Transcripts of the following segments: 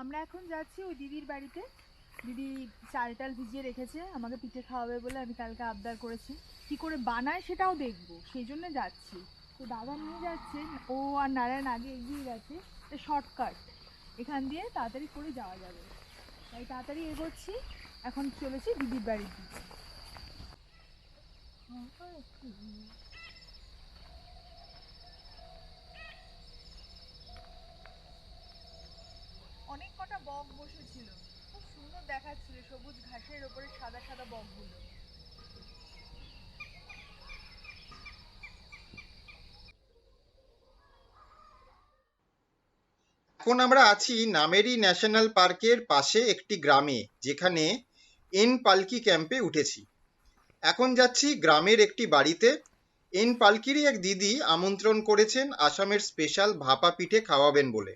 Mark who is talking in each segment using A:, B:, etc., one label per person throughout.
A: আমরা এখন যাচ্ছি ওই দিদির বাড়িতে। দিদি চাল টাল ভিজিয়ে রেখেছে, আমাকে পিঠে খাওয়াবে বলে আমি কালকে আবদার করেছি। কি করে বানায় সেটাও দেখব, সেই জন্য যাচ্ছি। তো দাদা নিয়ে যাচ্ছে, ও আর নারায়ণ আগে এগিয়ে গেছে শর্টকাট এখান দিয়ে তাড়াতাড়ি করে যাওয়া যাবে। তাই তাড়াতাড়ি এগোচ্ছি, এখন চলেছি দিদির বাড়ির দিকে। দেখাচ্ছিল সবুজ ঘাসের ওপরে সাদা সাদা
B: এখন আমরা আছি নামেরি ন্যাশনাল পার্কের পাশে একটি গ্রামে, যেখানে এন পালকি ক্যাম্পে উঠেছি। এখন যাচ্ছি গ্রামের একটি বাড়িতে। এন পালকিরই এক দিদি আমন্ত্রণ করেছেন আসামের স্পেশাল ভাপা পিঠে খাওয়াবেন বলে।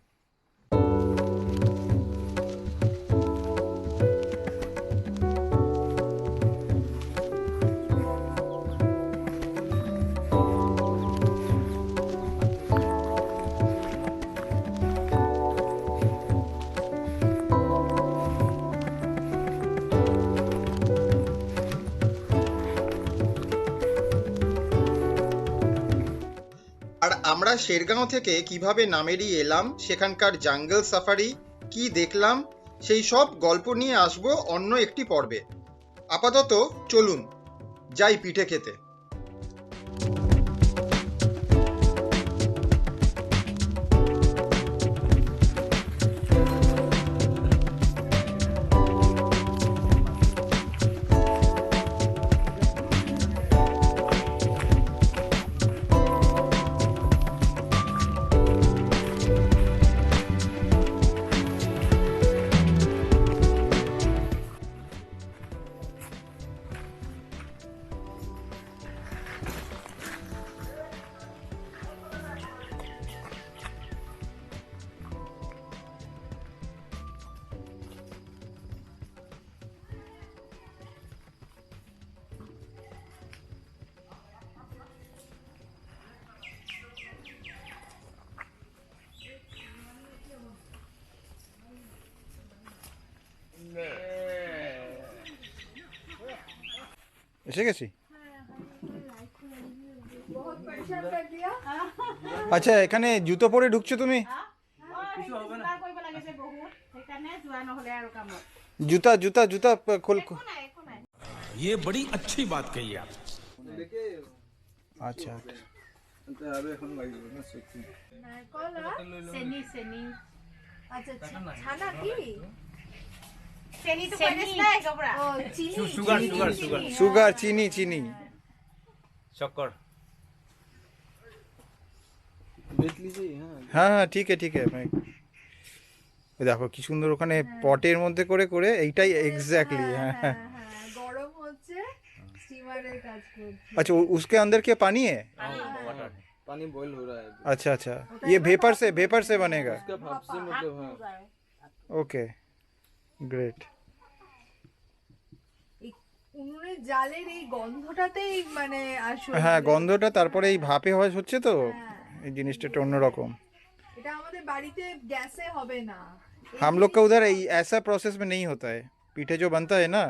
B: আর আমরা শেরগাঁও থেকে কীভাবে নামেরি এলাম, সেখানকার জাঙ্গল সাফারি, কি দেখলাম, সেই সব গল্প নিয়ে আসব অন্য একটি পর্বে। আপাতত চলুন, যাই পিঠে খেতে।
C: এসে গেছি
A: বহুত পরেশান কর দিয়া
C: আচ্ছা এখানে জুতো পরে ঢুকছো তুমি
D: চিন্তা কৰিব লাগিছে বহুত সেইকাৰণে যোৱা নহ'লে আৰু কামত
C: জুতা জুতা জুতা প- খোল
D: একো নাই একো নাই
E: ये बड़ी अच्छी बात कही आप
C: আচ্ছা
A: নারকল আর
D: চেনি চেনি
A: আচ্ছা
F: সুগার
A: চিনি,
F: সুগার
A: চিনি,
F: সুগার
A: হ্যাঁ।
C: সুগার চিনি চিনি
F: शक्कर
C: হ্যাঁ হ্যাঁ ঠিক আছে ঠিক আছে আমি ওই দেখো কি সুন্দর ওখানে পটের মধ্যে করে করে এইটাই এক্স্যাক্টলি হ্যাঁ
A: হ্যাঁ হ্যাঁ গরম হচ্ছে স্টিমারের কাজ করছে
C: अच्छा उ- उसके अंदर क्या पानी है
F: वाटर
G: पानी बॉईल हो रहा है
C: अच्छा अच्छा ये वेपर से वेपर से बनेगा
G: इसका भाप से मतलब हाँ
C: ओके ग्रेट
A: এই উনুনের জালের এই গন্ধটাতেই মানে আসলে
C: হ্যাঁ গন্ধটা তারপরে এই ভাপে হয় হচ্ছে তো
A: হ্যাঁ।
C: এই জিনিসটা একটু অন্যরকম
A: এটা আমাদের বাড়িতে গ্যাসে হবে না এই
C: हम लोग का उधर ये- ऐसा प्रोसेस में नहीं होता है पीठे जो बनता है ना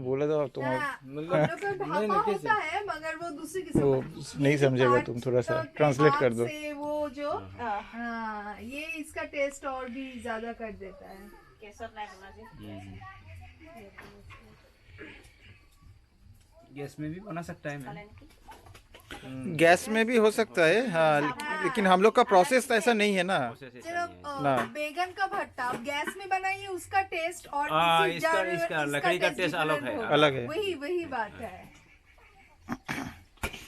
C: बोले तो तुम
A: हाँ,
G: मतलब
A: हम लोग का भापा होता है मगर वो दूसरी किस्म
C: वो
A: का
C: नहीं समझेगा तुम थोड़ा सा
A: काट के
C: ट्रांसलेट कर
A: हाथ
C: दो
A: से वो जो हाँ ये इसका टेस्ट और भी ज्यादा कर देता है
D: গেছত নাই বনা যে
F: गैस में भी बना सकता है
D: খালে
F: मैं
D: নেকি
C: गैस में भी हो सकता है हाँ लेकिन हम लोग का प्रोसेस ऐसा नहीं है ना
A: चलो अ,
C: ना।
A: बैगन का भट्टा आप गैस में बनाइए उसका टेस्ट और
F: हाँ,
A: इसी
F: इसका-
A: जार-
F: इसका लकड़ी का टेस्ट अलग
A: different
F: है।
A: होगा।
C: अलग है।
A: वही वही बात है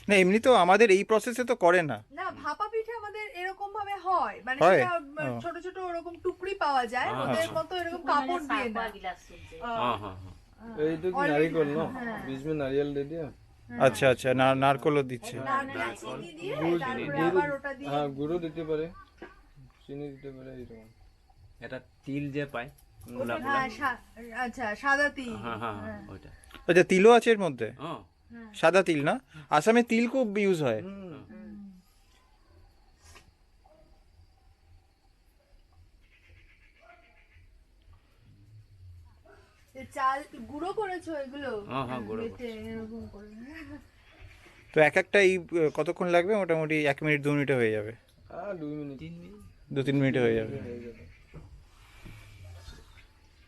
C: না এমনি তো আমাদের এই প্রসেসে তো করে না
A: না ভাপা পিঠে আমাদের এরকম ভাবে হয় মানে
C: হয়?
A: সেটা
C: ও।
A: ছোট ছোট ওরকম টুকরি পাওয়া যায়
F: আচ্ছা।
A: ওদের মতো এরকম কাপড় দিয়ে না
D: গিলাচ চলছে
F: हाँ हाँ हाँ
G: ये तो कि
A: Already-
G: नारियल ना
A: हाँ।
G: बीच में नारियल दे दिया
C: আচ্ছা আচ্ছা না নারকলও দিচ্ছে
A: নারকেল চিনি দিয়ে
G: গুড়
A: তারপরে
G: গুড়-
A: আবার ওটা দিয়ে
G: হ্যাঁ গুঁড়ো দিতে পারে চিনি দিতে পারে এইরকম
F: এটা তিল যে পায় গোলা গোলা
A: হ্যাঁ সা- আচ্ছা সাদা তিল
F: হ্যাঁ হ্যাঁ হ্যাঁ ওইটা
C: আচ্ছা তিলও আছে এর মধ্যে
F: হ্যাঁ
C: সাদা তিল না আসামে তিল খুব ইউজ হয়
A: চাল গুঁড়ো করেছ এগুলো?
F: হ্যাঁ, হ্যাঁ, গুঁড়ো
A: এরকম করে
C: তো এক একটা এই কতক্ষণ লাগবে? মোটামুটি এক মিনিট দু মিনিটে হয়ে যাবে।
G: দুই মিনিট।
C: দু তিন মিনিটে হয়ে যাবে।
G: হয়ে যাবে।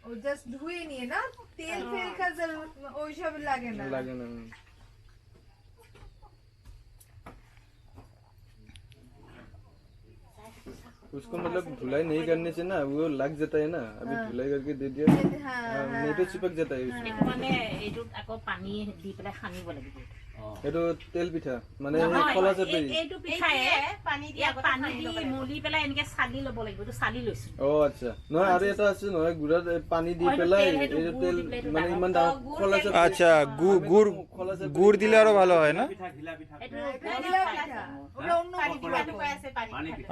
A: ও জাস্ট ধুয়ে নিয়ে না? তেল ফেল কাজের ওইসব লাগে না?
G: লাগে না। उसको मतलब धुलाई नहीं करने से ना वो लग जाता है ना अभी धुलाई करके दे दिया
A: हाँ
G: हाँ, नहीं तो चिपक जाता है उसमें
D: এইটো
G: তেল পিঠা মানে
D: কলাজে
G: পেৰি
D: এইটো পিঠা পানী দিয়া পানী দি মুলি পেলা এনেকে সালি ল'ব লাগিব তো সালি লৈছো।
G: ও আচ্ছা। নহয় আৰু এটা আছে নহয় গুড়া পানী দি
D: পেলা এইটো তেল
G: মানে ইমান ডাঙৰ কলাজে
C: আচ্ছা মানে গুড়
G: গুড়
C: গুড় দিলে আৰু ভালো হয় না?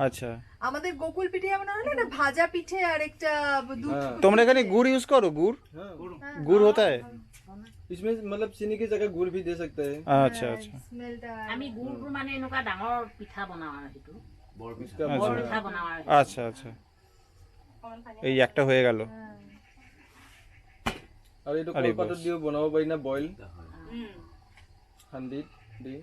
C: আচ্ছা।
A: আমাদের গোকুল পিঠে এমন হয় না ভাজা পিঠে আর একটা
G: হ্যাঁ।
C: তোমরা এখানে গুড় ইউজ করো গুড়?
G: হ্যাঁ।
C: হ্যাঁ। গুড় হতা
G: इसमें मतलब चीनी की जगह गुड़ भी दे सकते हैं
C: আচ্ছা আচ্ছা
A: স্মেলটা
D: আমি গুড়টো মানে এনেকুৱা ডাঙৰ পিঠা বনাওঁ আৰু সেইটো
G: इसका
C: আচ্ছা।
D: বৰ পিঠা বনাওঁ আৰু
C: আচ্ছা আচ্ছা এই একটা হয়ে গেল
G: আৰু এইটো
C: আরে
G: কলপাতত
C: বাস।
G: দিও বনাব পাৰি না বইল সান্দিত দি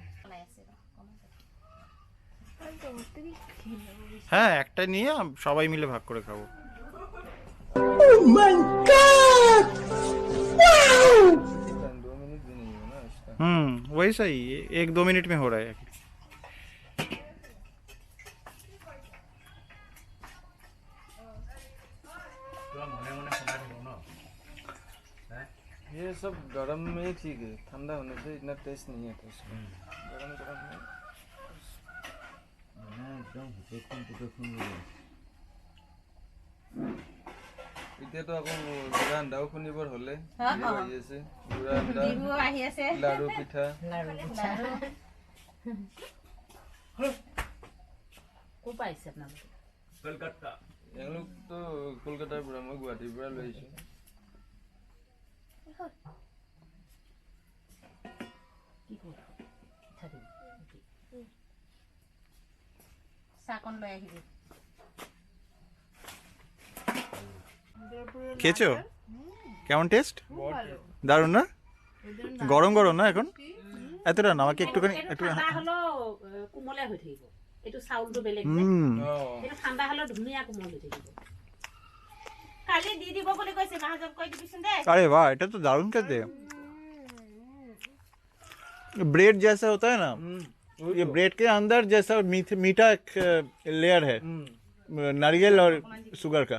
C: হ্যাঁ একটা নিয়ে আম- সবাই মিলে ভাগ করে খাবো
G: दो
C: हम्म वही सही है, एक दो मिनट में हो रहा है
G: ये सब गरम में ही ठीक है ठंडा होने से इतना टेस्ट नहीं आता इसमें गरम गरम में এতিয়াতো আকৌ গুড়া আন্ধাও খুন্দিবৰ হ'লে বিহু আহি আছে গুড়া আন্ধা
D: বিহু আহি আছে।
G: লাড়ু পিঠা। এওঁলোকতো কলকাতাৰ পৰা মই গুৱাহাটীৰ পৰা লৈ আহিছোঁ।
D: চাহকণ লৈ আহিবি।
C: খেয়েছো কেমন টেস্ট
A: খুব ভালো
C: দারুণ না
A: এদের
C: গরম গরম না এখন এতটা না আমাকে একটুখানি
D: এইটো
C: একটু
D: ঠাণ্ডা হ'লেও এ, কোমলে হৈ থাকিব এইটো চাউলটো বেলেগ যে।
C: হুম
G: অঁ
D: এইটো ঠাণ্ডা হ'লেও ধুনীয়া কোমল হৈ থাকিব কালি দি দিব বুলি কৈছে মাহাজনক কৈ দিবিচোন দেই
C: अरे वाह এটা তো দারুণ খেতে ब्रेड जैसा होता है ना ये ब्रेड के अंदर जैसा मीठ- मीठा एक लेयर है नारियल और शुगर का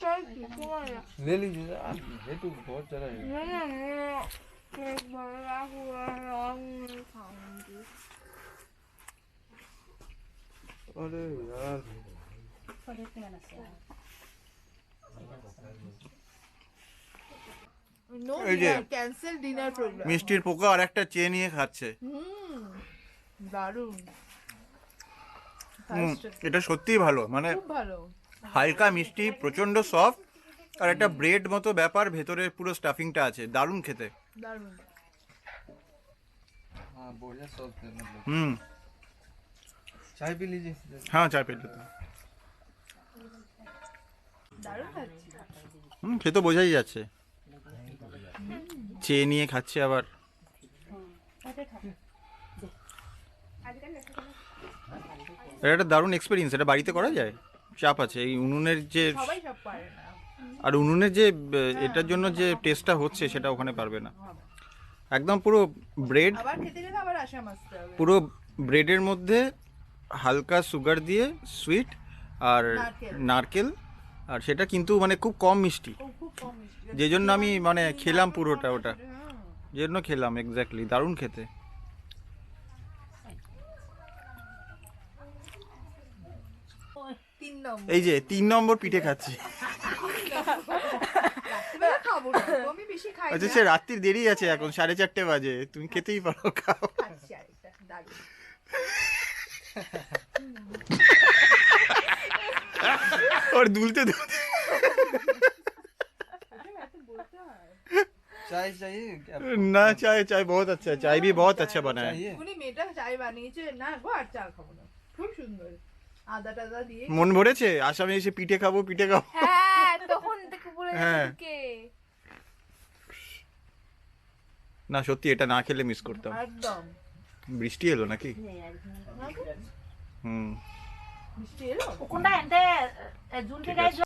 D: লাগিছে সেই কাম
C: খা তুই খেয়ে নে আমাকে একটু দে।
G: ले लीजिए आप ये तो बहुत सारा है अरे यार
D: কিমান আছে
A: নো
C: এই যে।
A: ক্যান্সেল ডিনার প্রোগ্রাম
C: মিষ্টির পোকা আর একটা চেয়ে নিয়ে খাচ্ছে
A: হুম দারুণ
C: হুম,
A: First,
C: এটা সত্যিই ভালো মানে
A: খুব ভালো
C: হালকা মিষ্টি প্রচণ্ড সফট আর একটা ব্রেড মতো ব্যাপার ভেতরে পুরো স্টাফিংটা আছে। দারুণ খেতে। হুম। হ্যাঁ চাই
A: পি লিতে
C: হুম খেতে বোঝাই যাচ্ছে। চেয়ে নিয়ে খাচ্ছে আবার। এটা একটা দারুণ এক্সপিরিয়েন্স এটা বাড়িতে করা যায়? চাপ আছে। এই উনুনের যে
A: সবাই সব পারে না।
C: আর উনুনের যে এটার জন্য যে টেস্টটা হচ্ছে সেটা ওখানে পারবে না। একদম পুরো ব্রেড
A: আবার খেতে গেলে আবার আসাম আসতে হবে।
C: পুরো ব্রেডের মধ্যে হালকা সুগার দিয়ে সুইট আর
A: নারকেল।
C: আর সেটা কিন্তু মানে খুব কম মিষ্টি।
A: ও, খুব কম মিষ্টি।
C: যে জন্য আমি মানে খেলাম পুরোটা ওটা।
A: হ্যাঁ।
C: যে জন্য খেলাম এক্স্যাক্টলি দারুণ খেতে
A: তিন নম্বর
C: এই যে তিন নম্বর পিঠে খাচ্ছি
A: খাবো না তো আমি বেশি খাই
C: আচ্ছা
A: না
C: সে রাত্রির দেরি আছে এখন সাড়ে চারটে বাজে তুমি খেতেই পারো খাও
A: খাচ্ছি আরেকটা দারুণ
C: ওর দুলতে দুলতে
A: এত বলতে হয়
G: चाय चाहिए क्या
C: না চাই চাই বহুত আচ্ছা চাই भी बहुत अच्छा बना है
G: चाहिए
A: উনি মেয়েটা চাই বানিয়েছে না গো আর চা খাবো না খুব সুন্দর আদা টাদা দিয়ে
C: মন ভরেছে? আসামে এসে পিঠে খাব পিঠে খাব।
A: হ্যাঁ তখন থেকে বলে
C: হ্যাঁ। না সত্যি এটা না খেলে মিস করতাম।
A: একদম।
C: বৃষ্টি এলো নাকি? হুম।
A: মিষ্টি এলো?
D: কোনটা এনতে জুন থেকে